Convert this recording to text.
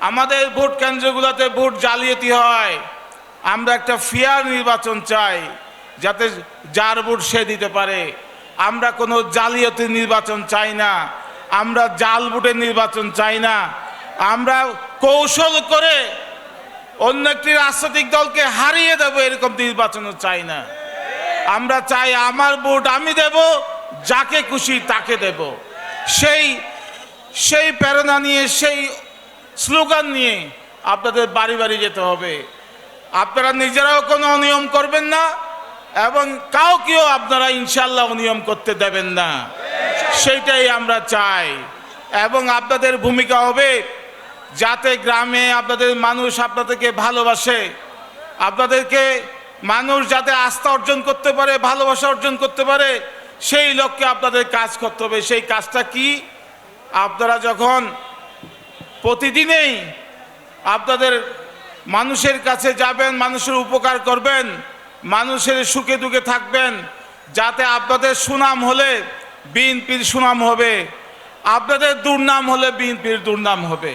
আমাদের vote কেন্দ্রগুলোতে vote জালিয়াতি হয়। আমরা একটা ফেয়ার নির্বাচন চাই, যাতে যার ভোট সে দিতে পারে। আমরা কোনো জালিয়াতি নির্বাচন চাই না। আমরা জাল ভোটের নির্বাচন চাই না। আমরা কৌশল করে অন্য একটি রাজনৈতিক দলকে হারিয়ে দেব এরকম নির্বাচনও চাই না। আমরা চাই আমার ভোট আমি দেব, যাকে খুশি তাকে দেব। সেই সেই প্রেরণা নিয়ে, সেই স্লোগান নিয়ে আপনাদের বাড়ি বাড়ি যেতে হবে। আপনারা নিজেরাও কোনো অনিয়ম করবেন না এবং কাউকেও আপনারা ইনশাল্লাহ অনিয়ম করতে দেবেন না। সেইটাই আমরা চাই। এবং আপনাদের ভূমিকা হবে যাতে গ্রামে আপনাদের মানুষ আপনাদেরকে ভালোবাসে, আপনাদেরকে মানুষ যাতে আস্থা অর্জন করতে পারে, ভালোবাসা অর্জন করতে পারে, সেই লক্ষ্যে আপনাদের কাজ করতে হবে। সেই কাজটা কি? আপনারা যখন প্রতিদিনেই আপনাদের মানুষের কাছে যাবেন, মানুষের উপকার করবেন, মানুষের সুখে দুঃখে থাকবেন, যাতে আপনাদের সুনাম হলে বিএনপির সুনাম হবে, আপনাদের দুর্নাম হলে বিএনপির দুর্নাম হবে।